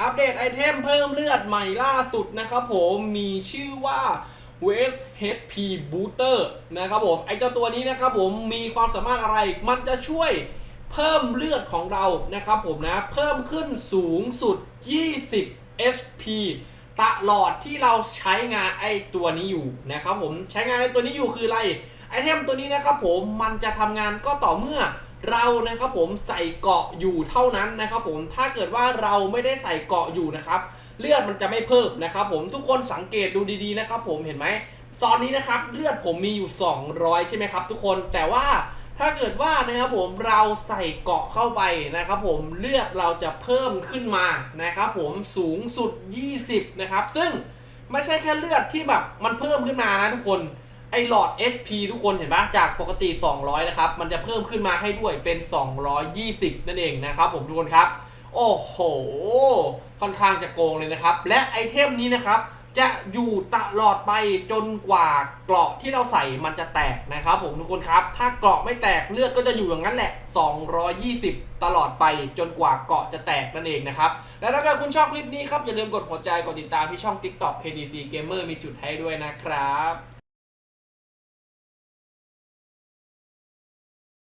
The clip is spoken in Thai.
อัปเดตไอเทมเพิ่มเลือดใหม่ล่าสุดนะครับผมมีชื่อว่า West HP Booster นะครับผม ไอเจ้าตัวนี้นะครับผมมีความสามารถอะไร มันจะช่วยเพิ่มเลือดของเรานะครับผมนะ เพิ่มขึ้นสูงสุด 20 HP ตลอดที่เราใช้งานไอตัวนี้อยู่นะครับผมใช้งานไอตัวนี้อยู่คืออะไร ไอเทมตัวนี้นะครับผมมันจะทำงานก็ต่อเมื่อ เรานะครับผมใส่เกาะอยู่เท่านั้นนะครับผมถ้าเกิดว่าเราไม่ได้ใส่เกาะอยู่นะครับเลือดมันจะไม่เพิ่มนะครับผมทุกคนสังเกตดูดีๆนะครับผมเห็นไหมตอนนี้นะครับเลือดผมมีอยู่ 200 ใช่ไหมครับ ทุกคนแต่ว่าถ้าเกิดว่านะครับผมเราใส่เกาะเข้าไปนะครับผมเลือดเราจะเพิ่มขึ้นมานะครับผมสูงสุด 20 นะครับ ซึ่งไม่ใช่แค่เลือดที่แบบมันเพิ่มขึ้นมานะทุกคน ไอหลอด HP ทุกคนเห็นปะจากปกติ 200 นะครับ มันจะเพิ่มขึ้นมาให้ด้วยเป็น 220 นั่นเองนะครับผมทุกคนครับ โอ้โห ค่อนข้างจะโกงเลยนะครับ และไอเทมนี้นะครับ จะอยู่ตลอดไปจนกว่าเกราะที่เราใส่มันจะแตกนะครับผมทุกคนครับ ถ้าเกราะไม่แตกเลือดก็จะอยู่อย่างนั้นแหละ 220 ตลอดไปจนกว่าเกราะจะแตกนั่นเองนะครับ และถ้าเกิดคุณชอบคลิปนี้ครับอย่าลืมกดหัวใจกดติดตามที่ช่อง TikTok KDC Gamer มีจุดให้ด้วยนะครับ